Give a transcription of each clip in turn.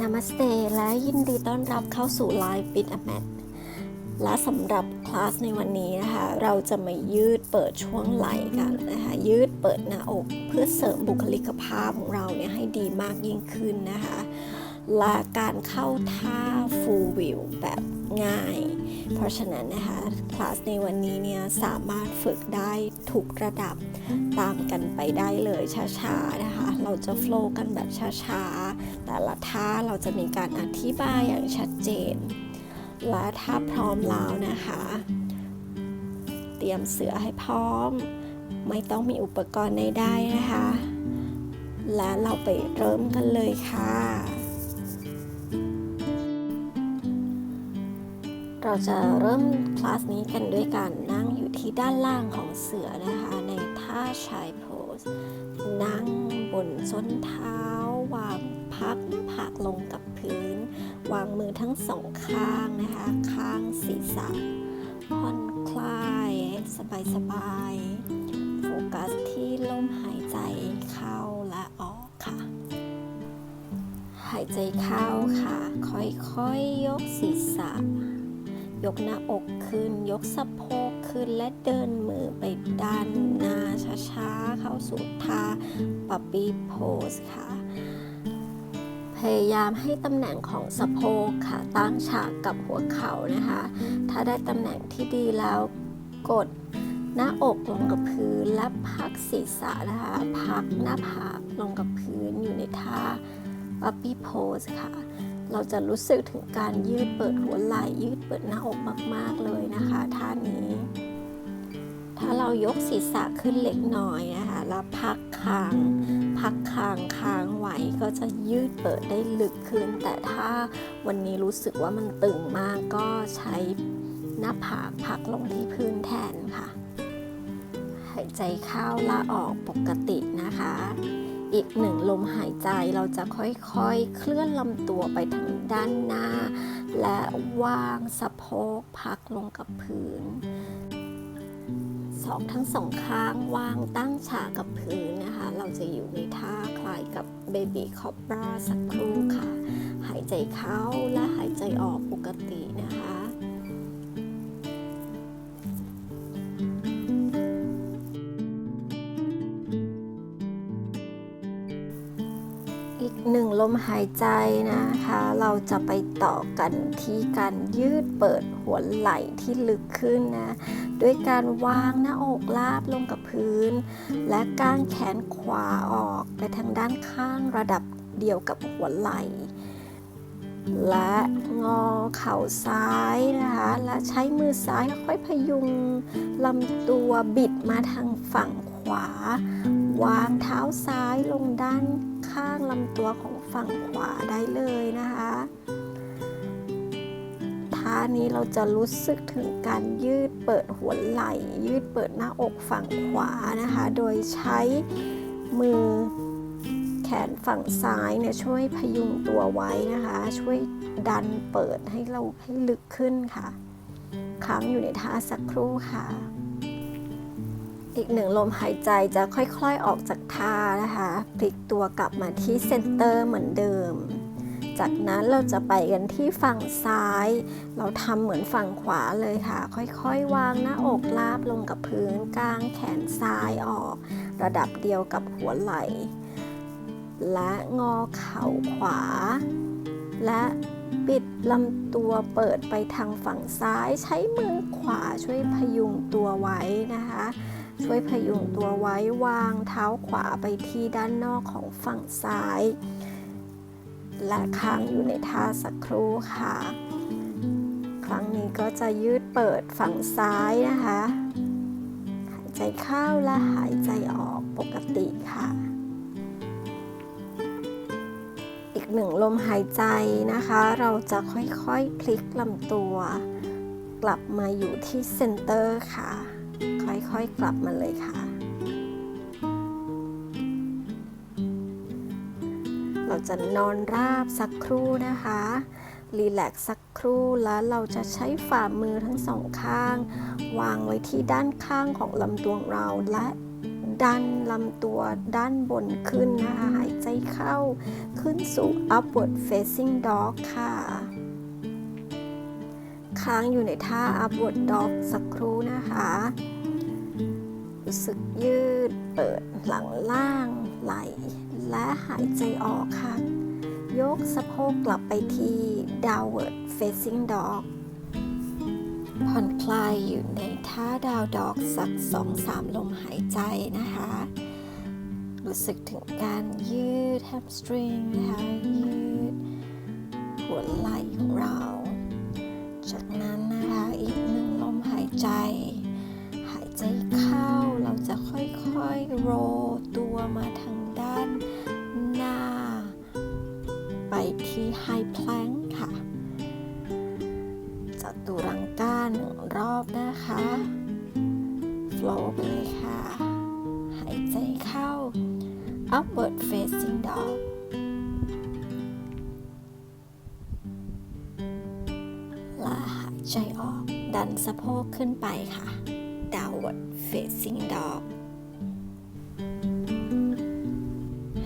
นามัสเตและยินดีต้อนรับเข้าสู่ Live b i t a m a t และสำหรับคลาสในวันนี้นะคะ เราจะมายืดเปิดช่วงไหล่กันนะคะ ยืดเปิดหน้าอก เพื่อเสริมบุคลิกภาพของเราเนี่ยให้ดีมากยิ่งขึ้นนะคะ และการเข้าท่าฟูลวิวแบบง่าย เพราะฉะนั้นนะคะคลาสในวันนี้เนี่ยสามารถฝึกได้ทุกระดับตามกันไปได้เลยช้าๆนะคะ เราจะโฟล์กันแบบช้าๆ แต่ละท่าเราจะมีการอธิบายอย่างชัดเจน และถ้าพร้อมแล้วนะคะ เตรียมเสือให้พร้อม ไม่ต้องมีอุปกรณ์ใดๆนะคะ และเราไปเริ่มกันเลยค่ะ เราจะเริ่มคลาสนี้กันด้วยการนั่งอยู่ที่ด้านล่างของเสือนะคะ ในท่าชายโพส นั่งบนส้นเท้า วางพักผากลงกับพื้น วางมือทั้งสองข้างนะคะ ข้างศีรษะผ่อนคลาย สบายๆโฟกัสที่ลมหายใจเข้าและออกค่ะ หายใจเข้าค่ะ ค่อยๆยกศีรษะ ยกหน้าอกขึ้น ยกสะโพกขึ้นและเดินมือไปด้านหน้าช้าๆ เข้าสู่ท่าปัปปี้โพสค่ะ พยายามให้ตำแหน่งของสะโพกค่ะ ตั้งฉากกับหัวเข่านะคะ ถ้าได้ตำแหน่งที่ดีแล้วกดหน้าอกลงกับพื้นและพักศีรษะนะคะ พักหน้าผากลงกับพื้นอยู่ในท่าปัปปี้โพสค่ะ เราจะรู้สึกถึงการยืดเปิดหัวไหล่ยืดเปิดหน้าอกมาก ๆ เลยนะคะท่านี้ ถ้าเรายกศีรษะขึ้นเล็กน้อยนะคะ แล้วพักคาง พักคางค้างไว้ก็จะยืดเปิดได้ลึกขึ้น แต่ถ้าวันนี้รู้สึกว่ามันตึงมากก็ใช้หน้าผากพักลงที่พื้นแทนค่ะ หายใจเข้าละออกปกตินะคะ อีกหนึ่งลมหายใจเราจะค่อยๆ เคลื่อนลำตัวไปทางด้านหน้า และวางสะโพกพักลงกับพื้นสองทั้งสองข้างวางตั้งฉากกับพื้นนะคะ เราจะอยู่ในท่าคล้ายกับเบบี้คอบราสักครู่ค่ะ หายใจเข้าและหายใจออกปกติ หนึ่งลมหายใจนะคะ เราจะไปต่อกันที่การยืดเปิดหัวไหล่ที่ลึกขึ้นนะ ด้วยการวางหน้าอกลาบลงกับพื้น และกางแขนขวาออกไปทางด้านข้างระดับเดียวกับหัวไหล่ และงอเข่าซ้ายนะคะ และใช้มือซ้ายค่อยพยุงลำตัวบิดมาทางฝั่งขวา วางเท้าซ้ายลงด้าน ข้างลำตัวของฝั่งขวาได้เลยนะคะท่านี้เราจะรู้สึกถึงการยืดเปิดหัวไหล่ ยืดเปิดหน้าอกฝั่งขวานะคะ โดยใช้มือแขนฝั่งซ้ายเนี่ยช่วยพยุงตัวไว้นะคะ ช่วยดันเปิดให้เราให้ลึกขึ้นค่ะ ค้างอยู่ในท่าสักครู่ค่ะ อีกหนึ่งลมหายใจจะค่อยๆออกจากท่านะคะพลิกตัวกลับมาที่เซนเตอร์เหมือนเดิม จากนั้นเราจะไปกันที่ฝั่งซ้าย เราทำเหมือนฝั่งขวาเลยค่ะ ค่อยๆ วางหน้าอกลาบลงกับพื้นกลางแขนซ้ายออก ระดับเดียวกับหัวไหล่ และงอเข่าขวา และปิดลำตัวเปิดไปทางฝั่งซ้าย ใช้มือขวาช่วยพยุงตัวไว้นะคะ ช่วยพยุงตัวไว้วางเท้าขวาไปที่ด้านนอกของฝั่งซ้าย และค้างอยู่ในท่าสักครู่ค่ะ ครั้งนี้ก็จะยืดเปิดฝั่งซ้ายนะคะ หายใจเข้าและหายใจออกปกติค่ะ อีกหนึ่งลมหายใจนะคะ เราจะค่อยๆพลิกลำตัว กลับมาอยู่ที่เซนเตอร์ค่ะ ค่อยๆกลับมาเลยค่ะ เราจะนอนราบสักครู่นะคะรีแลกซ์สักครู่แล้วเราจะใช้ฝ่ามือทั้งสองข้าง วางไว้ที่ด้านข้างของลำตัวเราและดันลำตัวด้านบนขึ้นนะคะหายใจเข้าขึ้นสู่ upward facing dog ค่ะ ค้างอยู่ในท่า upward dog สักครู่นะคะ รู้สึกยืดเปิดหลังล่างไหล และหายใจออกค่ะ ยกสะโพกกลับไปที่ downward facing dog ผ่อนคลายอยู่ในท่าดาวดอกสักสองสามลมหายใจนะคะ รู้สึกถึงการยืด hamstring นะคะยืดหัวไหล่ของเรา จากนั้นนะคะอีกหนึ่งลมหายใจ ใจเข้า เราจะค่อยๆโรตัวมาทางด้านหน้า ไปที่ high plank ค่ะจัตุรังก้าหนึ่งรอบนะคะ flow ไปเลยค่ะ หายใจเข้า upward facing dog และหายใจออกดันสะโพกขึ้นไปค่ะ downward facing dog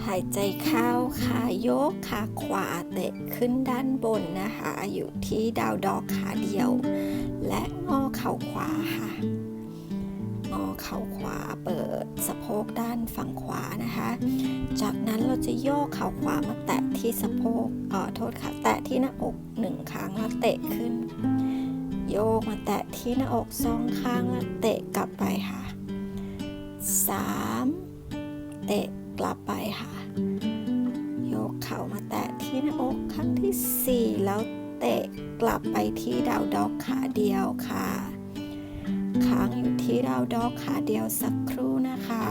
หายใจเข้าขายกขาขวาเตะขึ้นด้านบนนะคะ อยู่ที่ดาวดอกขาเดียว และงอเข่าขวาค่ะงอเข่าขวาเปิดสะโพกด้านฝั่งขวานะคะ จากนั้นเราจะโยกเข่าขวามาแตะที่สะโพกเอ่อโทษค่ะ แตะที่หน้าอกหนึ่งครั้งแล้วเตะขึ้น โยกมาแตะที่หน้าอกสองข้างแล้วเตะกลับไปค่ะสามเตะกลับไปค่ะ โยกเข่ามาแตะที่หน้าอกครั้งที่สี่แล้วเตะกลับไปที่ดาวดอกขาเดียวค่ะค้างอยู่ที่ดาวดอกขาเดียวสักครู่นะคะ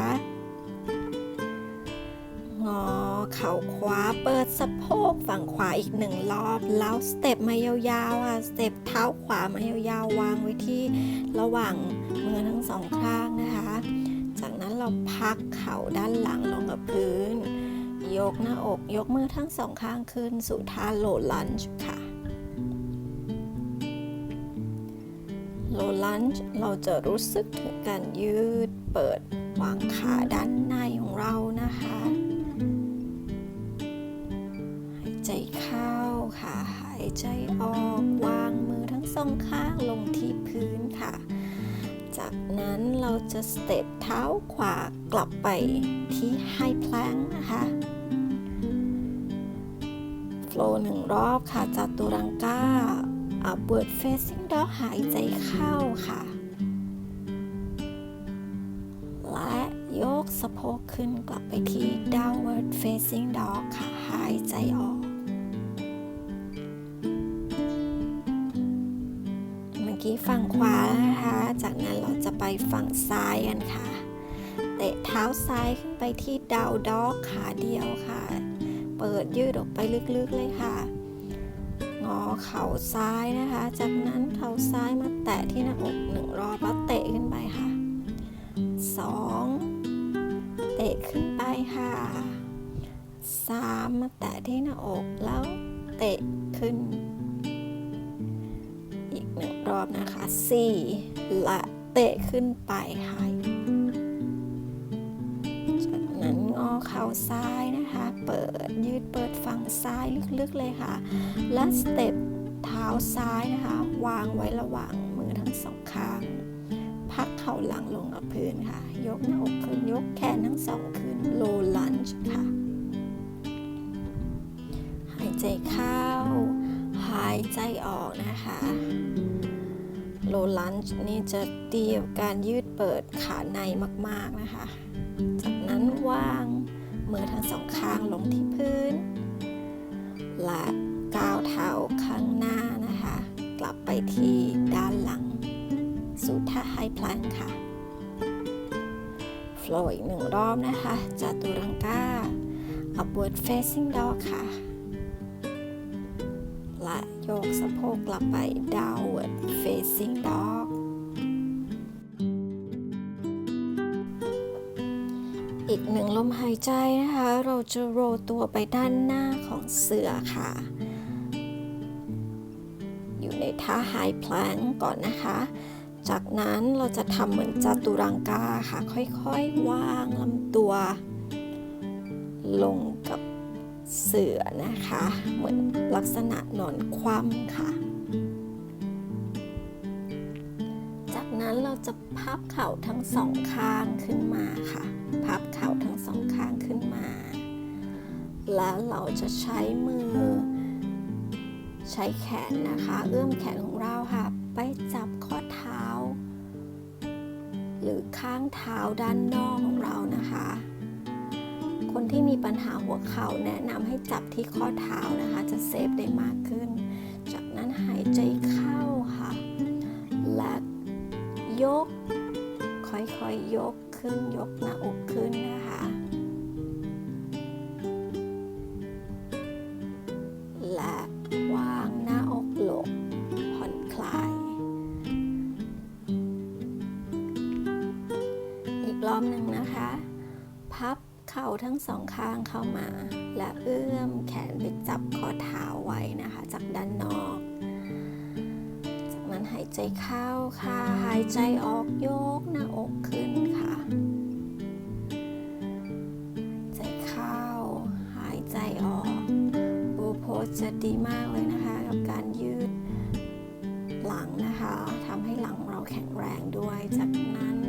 งอ เข่าขวาเปิดสะโพกฝั่งขวาอีกหนึ่งรอบ แล้วสเต็ปมายาวๆอะสเต็ปเท้าขวามายาวๆวางไว้ที่ระหว่างมือทั้งสองข้างนะคะ จากนั้นเราพักเข่าด้านหลังลงกับพื้น ยกหน้าอกยกมือทั้งสองข้างขึ้นสู่ท่าโลลันจ์ค่ะโลลันจ์เราจะรู้สึกถึงการยืดเปิดวางขาด้านในของเรานะคะ ใจออกวางมือทั้งสองข้างลงที่พื้นค่ะ จากนั้นเราจะสเต็ปเท้าขวากลับไปที่ไฮแพลงนะคะโฟลหนึ่งรอบค่ะจัตุรังกา upward facing dog หายใจเข้าค่ะ และยกสะโพกขึ้นกลับไปที่ downward facing dog ค่ะ หายใจออก ฝั่งขวานะคะ จากนั้นเราจะไปฝั่งซ้ายกันค่ะ เตะเท้าซ้ายขึ้นไปที่ดาวด็อกขาเดียวค่ะ เปิดยืดออกไปลึกๆเลยค่ะงอเข่าซ้ายนะคะ จากนั้นเข่าซ้ายมาแตะที่หน้าอกหนึ่งรอบแล้วเตะขึ้นไปค่ะสองเตะขึ้นไปค่ะสามมาแตะที่หน้าอกแล้วเตะขึ้น อบนะคะสี่และเตะขึ้นไปค่ะ จากนั้นงอเข่าซ้ายนะคะ เปิดยืดเปิดฝั่งซ้ายลึกๆเลยค่ะ และสเต็ปเท้าซ้ายนะคะ วางไว้ระหว่างมือทั้งสองข้าง พักเข่าหลังลงกับพื้นค่ะ ยกหน้าอกขึ้น ยกแขนทั้งสองขึ้น low lunge ค่ะ หายใจเข้า หายใจออกนะคะ low lunge นี่จะดีกับการยืดเปิดขาในมากๆนะคะ จากนั้นวางมือทั้งสองข้างลงที่พื้น และก้าวเท้าข้างหน้านะคะ กลับไปที่ด้านหลัง สู่ท่าไฮพลังค่ะโฟลอีกหนึ่งรอบนะคะจัตุรังกา upward facing dog ค่ะ โยกสะโพกกลับไป downward facing dog อีกหนึ่งลมหายใจนะคะ เราจะโรตัวไปด้านหน้าของเสือค่ะ อยู่ในท่า high plank ก่อนนะคะ จากนั้นเราจะทำเหมือนจัตุรังกาค่ะ ค่อยๆ วางลำตัว ลงกับ เสือนะคะ เหมือนลักษณะนอนคว่ำค่ะ จากนั้นเราจะพับเข่าทั้งสองข้างขึ้นมาค่ะ พับเข่าทั้งสองข้างขึ้นมา แล้วเราจะใช้มือ ใช้แขนนะคะ เอื้อมแขนของเราค่ะ หัวเข่าแนะนำให้จับที่ข้อเท้านะคะ จะเซฟได้มากขึ้น จากนั้นหายใจเข้าค่ะ และยก ค่อยๆยยกขึ้นยกหน้าอกขึ้นนะคะ ทั้งสองข้างเข้ามา และเอื้อมแขนไปจับข้อเท้าไว้นะคะ จากด้านนอก จากนั้นหายใจเข้าค่ะ หายใจออกยกหน้าอกขึ้นค่ะ ใจเข้า หายใจออกบูโพสจะดีมากเลยนะคะกับการยืดหลังนะคะทำให้หลังเราแข็งแรงด้วยจากนั้น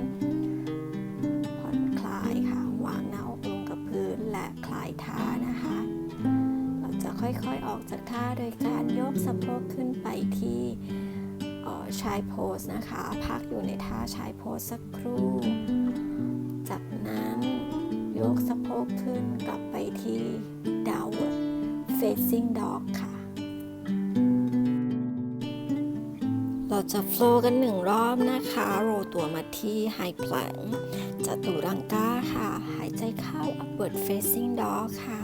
ค่อยๆออกจากท่าโดยการยกสะโพกขึ้นไปที่ชายโพสนะคะ พักอยู่ในท่าชายโพสสักครู่ จากนั้นยกสะโพกขึ้นกลับไปที่ downward facing dog ค่ะ เราจะโฟล์กันหนึ่งรอบนะคะ โรตัวมาที่ high plank จัตุรังกาค่ะ หายใจเข้า upward facing dog ค่ะ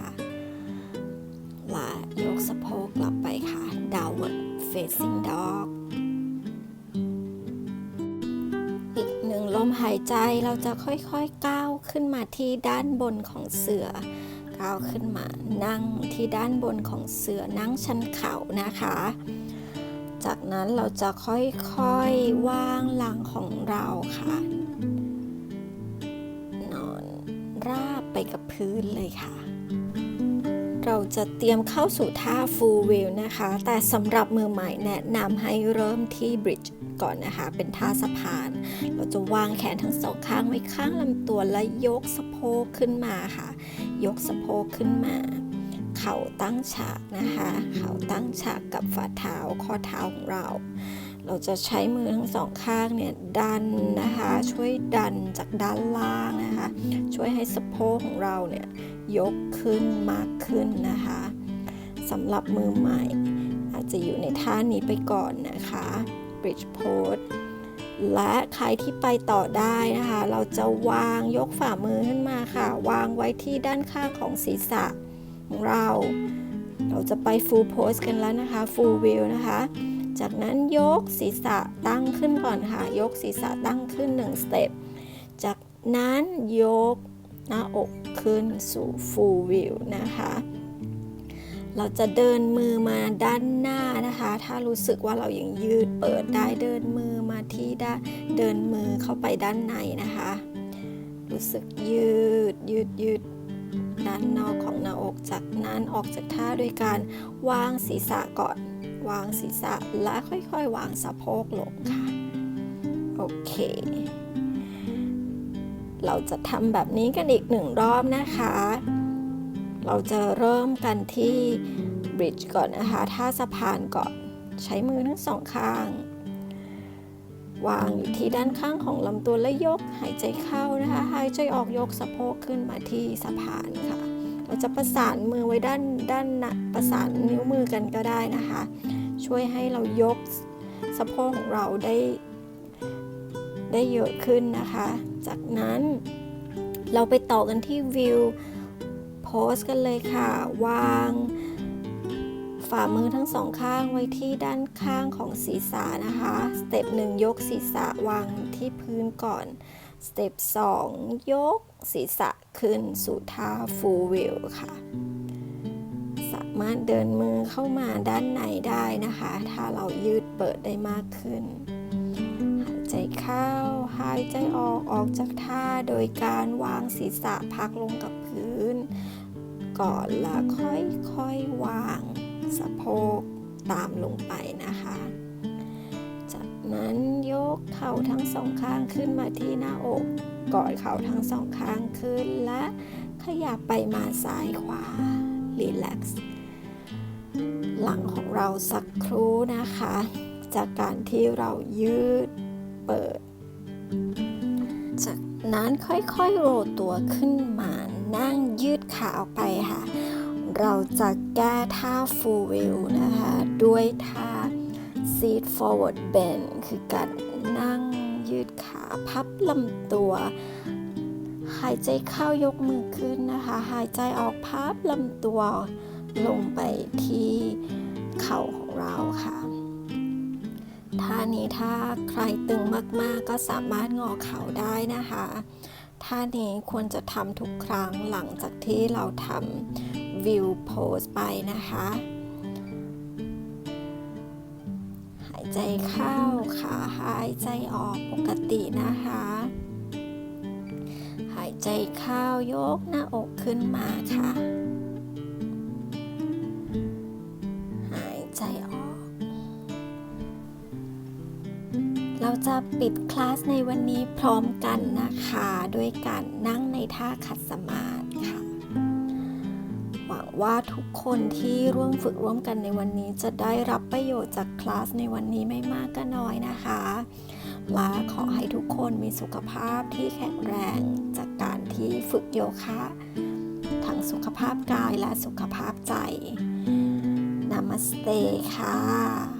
ยกสะโพกกลับไปค่ะ downward facing dog อีกหนึ่งลมหายใจเราจะค่อยๆก้าวขึ้นมาที่ด้านบนของเสือ ก้าวขึ้นมานั่งที่ด้านบนของเสือนั่งชันเข่านะคะ จากนั้นเราจะค่อยๆวางหลังของเราค่ะ นอนราบไปกับพื้นเลยค่ะ เราจะเตรียมเข้าสู่ท่า full wheel นะคะ แต่สำหรับมือใหม่แนะนำให้เริ่มที่ bridge ก่อนนะคะ เป็นท่าสะพาน เราจะวางแขนทั้งสองข้างไว้ข้างลำตัวและยกสะโพกขึ้นมาค่ะ ยกสะโพกขึ้นมา เข่าตั้งฉากนะคะ เข่าตั้งฉากกับฝ่าเท้าข้อเท้าของเรา เราจะใช้มือทั้งสองข้างเนี่ยดันนะคะ ช่วยดันจากด้านล่างนะคะ ช่วยให้สะโพกของเราเนี่ย ยกขึ้นมากขึ้นนะคะสำหรับมือใหม่ อาจจะอยู่ในท่านี้ไปก่อนนะคะ bridge pose และใครที่ไปต่อได้นะคะ เราจะวางยกฝ่ามือขึ้นมาค่ะ วางไว้ที่ด้านข้างของศีรษะของเรา เราจะไป full pose กันแล้วนะคะ full view นะคะ จากนั้นยกศีรษะตั้งขึ้นก่อนค่ะ ยกศีรษะตั้งขึ้น1สเต็ปจากนั้นยก หน้าอกขึ้นสู่ full view นะคะ เราจะเดินมือมาด้านหน้านะคะ ถ้ารู้สึกว่าเรายังยืดเปิดได้เดินมือมาที่ด้านเดินมือเข้าไปด้านในนะคะ รู้สึกยืดยืดยืดด้านนอกของหน้าอกจากนั้นออกจากท่าด้วยการวางศีรษะก่อน วางศีรษะและค่อยๆ วางสะโพกลงค่ะ โอเค เราจะทำแบบนี้กันอีกหนึ่งรอบนะคะ เราจะเริ่มกันที่ bridge ก่อนนะคะท่าสะพานก่อนใช้มือทั้งสองข้าง วางอยู่ที่ด้านข้างของลำตัวและยกหายใจเข้านะคะหายใจออกยกสะโพกขึ้นมาที่สะพานค่ะ เราจะประสานมือไว้ด้านด้านน้าประสานนิ้วมือกันก็ได้นะคะ ช่วยให้เรายกสะโพกของเราได้ ได้เยอะขึ้นนะคะ จากนั้นเราไปต่อกันที่วิวโพสกันเลยค่ะ วางฝ่ามือทั้งสองข้างไว้ที่ด้านข้างของศีรษะนะคะ สเต็ปหนึ่งยกศีรษะวางที่พื้นก่อน สเต็ปสองยกศีรษะขึ้นสู่ท่า full wheel ค่ะ สามารถเดินมือเข้ามาด้านในได้นะคะ ถ้าเรายืดเปิดได้มากขึ้น ใจเข้า หายใจออกออกจากท่าโดยการวางศีรษะพักลงกับพื้น ก่อนแล้วค่อยๆวางสะโพกตามลงไปนะคะ จากนั้นยกเข่าทั้งสองข้างขึ้นมาที่หน้าอกกอดเข่าทั้งสองข้างขึ้นและขยับไปมาซ้ายขวารีแลกซ์หลังของเราสักครู่นะคะ จากการที่เรายืด เปิด จากนั้นค่อยๆโรลตัวขึ้นมานั่งยืดขาออกไปค่ะ เราจะแก้ท่า full wheel นะคะ ด้วยท่า sit forward bend คือการนั่งยืดขาพับลำตัว หายใจเข้ายกมือขึ้นนะคะ หายใจออกพับลำตัวลงไปที่เข่าของเราค่ะ ท่านี้ถ้าใครตึงมากๆ ก็สามารถงอเข่าได้นะคะท่านี้ควรจะทำทุกครั้งหลังจากที่เราทำวิวโพสไปนะคะ หายใจเข้าขาหายใจออกปกตินะคะ หายใจเข้ายกหน้าอกขึ้นมาค่ะ เราจะปิดคลาสในวันนี้พร้อมกันนะคะ ด้วยการนั่งในท่าขัดสมาธิค่ะ หวังว่าทุกคนที่ร่วมฝึกร่วมกันในวันนี้จะได้รับประโยชน์จากคลาสในวันนี้ไม่มากก็น้อยนะคะ และขอให้ทุกคนมีสุขภาพที่แข็งแรงจากการที่ฝึกโยคะทั้งสุขภาพกายและสุขภาพใจนามัสเตค่ะ